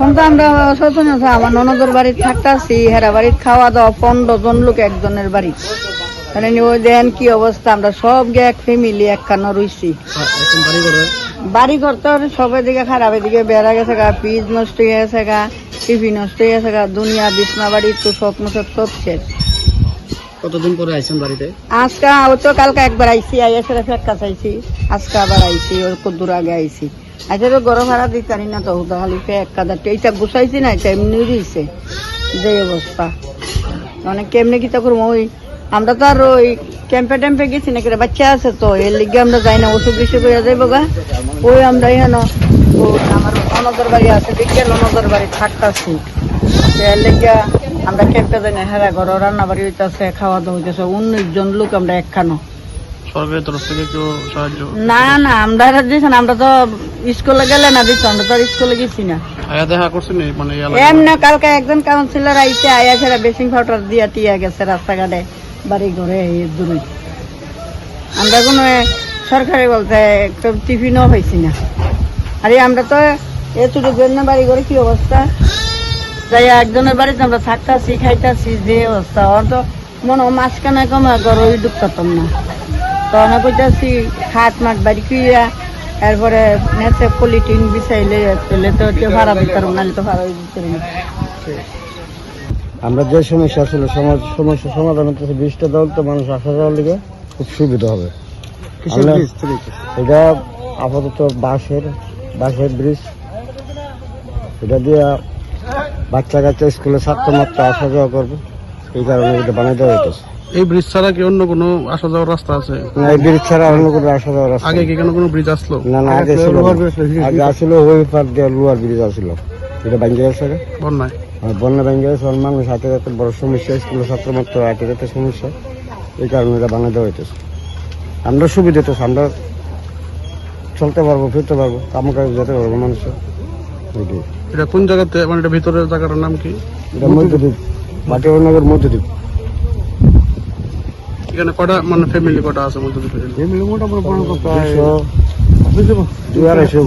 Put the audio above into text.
এখন তো আমরা সচেতন আছি, আমার ননদের বাড়ির থাকতেছি হেরা বাড়ির খাওয়া দাওয়া, পনেরো জন লোক একজনের বাড়ি। মানে ওই দেন কি অবস্থা, আমরা সব গে এক ফ্যামিলি একখানা রইছি। বাড়ি ঘর তো সবের দিকে খারাপ, এদিকে বেড়া গেছে গা, পিজ নষ্ট হয়ে গেছে গা টিভি নষ্ট হয়ে গেছে গা, দুনিয়া বিছনা বাড়ি তো সব মুসব সব শেষ। কতদিন পরে আইছেন বাড়িতে? আজকে ও তো কালকে একবার আইসি আইয়া সেটা ফেক্কা চাইছি আজকে আবার আইসি ওর কদ্দুর আগে আজকে তো গরম ভাড়া দিতে পারি না তো খালি ফেক কাদা এইটা গুছাইছি না, এটা এমনি রইছে। যে অবস্থা। মানে কেমনে কি তা করব? ওই আমরা তো আর ওই ক্যাম্পে ট্যাম্পে গেছি না বাচ্চা আছে তো, এর লিগে আমরা যাই না, ওষুধ বেশি করে যাইব গা। ওই আমরা এখানে ও আমার অনদর বাড়ি আছে বিজ্ঞান অনদর বাড়ি থাকতাছি। এর লিগে আমরা ক্যাম্পে যাই না হ্যাঁ ঘর রান্না বাড়ি হইতেছে খাওয়া দাওয়া হইতেছে উনিশ জন লোক আমরা একখানো। সরকারের তরফ থেকে কেউ সাহায্য না না আমরা আমরা তো স্কুলে গেলে না দিচ্ছি আমরা তো স্কুলে গেছি না। আয়া দেখা করছেন মানে এমনি কালকে একজন কাউন্সিলর আয়া বেসিং পাউডার দিয়া টিয়া গেছে রাস্তাঘাটে বাড়ি ঘরে দূরে। আমরা কোনো সরকারি বলতে একটা টিফিনও পাইছি না। আরে আমরা তো এ ছোটো জন্য বাড়ি ঘরে কি অবস্থা? যাই একজনের বাড়িতে আমরা থাকতাছি খাইতাছি যে অবস্থা। ওর তো মনে হয় মাঝখানে কমে ঢুকতাম না। তো অনেক কইতাছি খাট মাঠ বাড়ি কুইয়া এরপরে নেচে পলিটিন বিছাইলে পেলে তো কেউ ভাড়া দিতে পারব নাহলে তো ভাড়া দিতে আমরা যে সমস্যা ছিল সমাজ সমস্যা সমাধান হচ্ছে বৃষ্টি দেওয়ার তো মানুষ আসা যাওয়ার লিগে খুব সুবিধা হবে? এটা আপাতত বাঁশের বাঁশের ব্রিজ এটা দিয়ে বাচ্চা কাচ্চা স্কুলে ছাত্র মাত্র আসা যাওয়া করবে। এই কারণে এটা বানিয়ে দেওয়া হইতেছে। এই ব্রিজ ছাড়া কি অন্য কোনো আসা যাওয়ার রাস্তা আছে? না এই ব্রিজ ছাড়া অন্য কোনো আসা যাওয়ার রাস্তা আগে কি কেন কোনো ব্রিজ আসলো? না না আগে ছিল। আগে আসলে ওই পার দিয়ে লোয়ার ব্রিজ আসছিল এটা ভাঙ্গে গেছে আগে। বন্যায়। আর বন্যা ভেঙে গেছে মানুষ হাতে যাতে বড় সমস্যা স্কুলের ছাত্র মাত্র হাতে যাতে সমস্যা। এই কারণে এটা বানিয়ে দেওয়া হইতেছে। আমরা সুবিধা তো আমরা চলতে পারব ফিরতে পারব কাম কাজ যেতে পারব মানুষের। এটা কোন জায়গাতে মানে এটা ভিতরের জায়গাটার নাম কি? এটা মধ্যদ্বীপ মাটিনগর মধ্যদ্বীপ। এখানে কটা মানে ফ্যামিলি কটা আছে মধ্যদ্বীপ? ফ্যামিলি মোটামুটি প্রায় দুই আড়াইশো।